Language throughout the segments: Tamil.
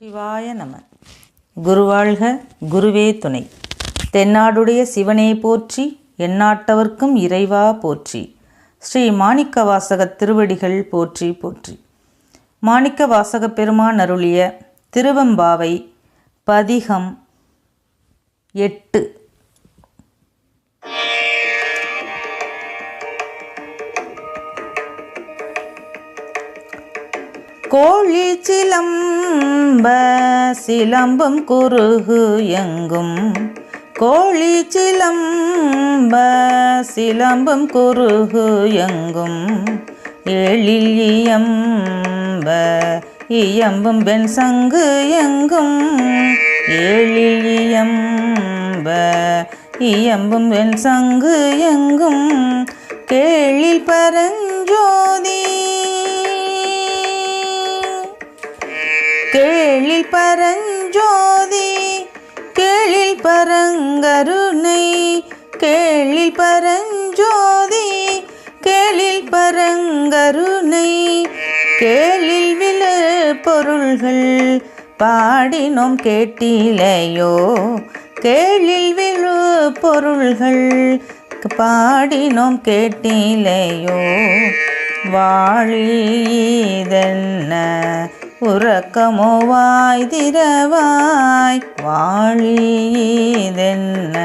சிவாய நம. குருவாழ்க குருவே துணை. தென்னாடுடைய சிவனே போற்றி எந்நாட்டவர்க்கும் இறைவா போற்றி. ஸ்ரீ மாணிக்க வாசக திருவடிகள் போற்றி போற்றி. மாணிக்க வாசக பெருமான் அருளிய திருவம்பாவை பதிகம் எட்டு. கோழி சிலம் சிலம்பும் குறுகு எங்கும். கோழி சிலம்ப சிலம்பும் குறுகு எங்கும். எழில் இயம்ப இயம்பும் பெண் சங்கு எங்கும். எழில் இயம்ப இயம்பும் பெண் சங்கு எங்கும். கேளில் பரஞ்சோதி கேளில் பரஞ்சோதி கேளில் பரங்கருணை கேளில் பரஞ்சோதி கேளில் பரங்கருணை. கேளில் விழு பொருள்கள் பாடினோம் கேட்டிலையோ கேளில் விழு பொருள்கள் பாடினோம் கேட்டிலையோ. வாழிதென்ன ഉറക്കമോ வாய் திரவாய் வாழிதென்ன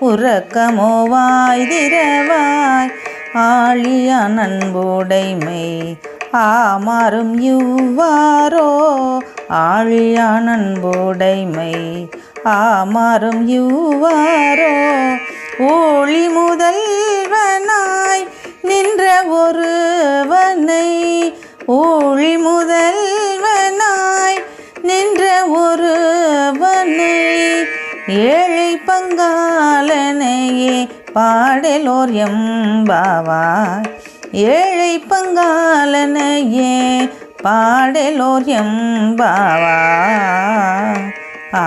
உறக்கமோ வாய் திரவாய் ஆழியா நண்புடைமை. ஆமாறும் இவ்வாரோ ஆழியா நண்புடைமை. ஆமாறும் இவ்வாரோ ஊழி முதல்வனாய் நின்ற ஒருவனை ஊழி முதல்வனாய் ஏழை பங்காளனையே பாடலோர் எம்பாவாய். ஏழை பங்காளனையே பாடலோர் எம்பாவா ஆ.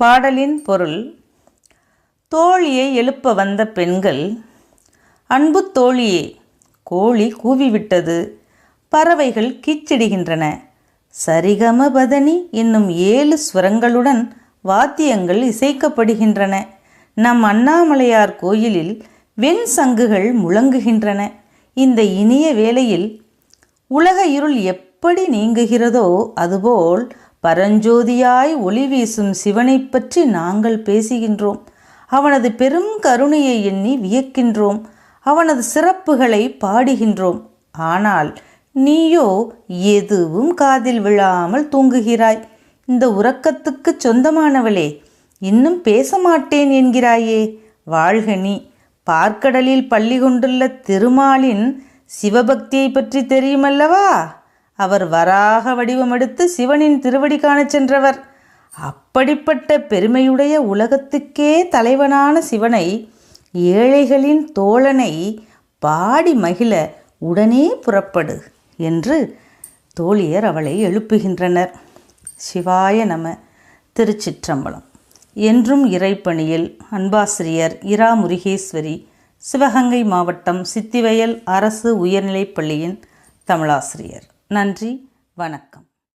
பாடலின் பொருள் தோழியை எழுப்ப வந்த பெண்கள் அன்பு தோழியே கோழி கூவிவிட்டது. பறவைகள் கீச்சிடுகின்றன. சரிகம பதனி என்னும் ஏழு ஸ்வரங்களுடன் வாத்தியங்கள் இசைக்கப்படுகின்றன. நம் அண்ணாமலையார் கோயிலில் வெண் சங்குகள் முழங்குகின்றன. இந்த இனிய வேளையில் உலக இருள் எப்படி நீங்குகிறதோ அதுபோல் பரஞ்சோதியாய் ஒளி வீசும் சிவனை பற்றி நாங்கள் பேசுகின்றோம். அவனது பெரும் கருணையை எண்ணி வியக்கின்றோம். அவனது சிறப்புகளை பாடுகின்றோம். ஆனால் நீயோ எதுவும் காதில் விழாமல் தூங்குகிறாய். இந்த உறக்கத்துக்கு சொந்தமானவளே இன்னும் பேச மாட்டேன் என்கிறாயே. வாழ்க நீ. பார்க்கடலில் பள்ளி கொண்டுள்ள திருமாலின் சிவபக்தியை பற்றி தெரியுமல்லவா? அவர் வராக வடிவமெடுத்து சிவனின் திருவடி காணச் சென்றவர். அப்படிப்பட்ட பெருமையுடைய உலகத்துக்கே தலைவனான சிவனை ஏழைகளின் தோழனை பாடி மகிழ உடனே புறப்படு என்று தோழியர் அவளை எழுப்புகின்றனர். சிவாய நம திருச்சிற்றம்பலம் என்றும் இறைப்பணியில் அன்பாசிரியர் இரா முருகேஸ்வரி சிவகங்கை மாவட்டம் சித்திவயல் அரசு உயர்நிலைப் பள்ளியின் தமிழாசிரியர். நன்றி வணக்கம்.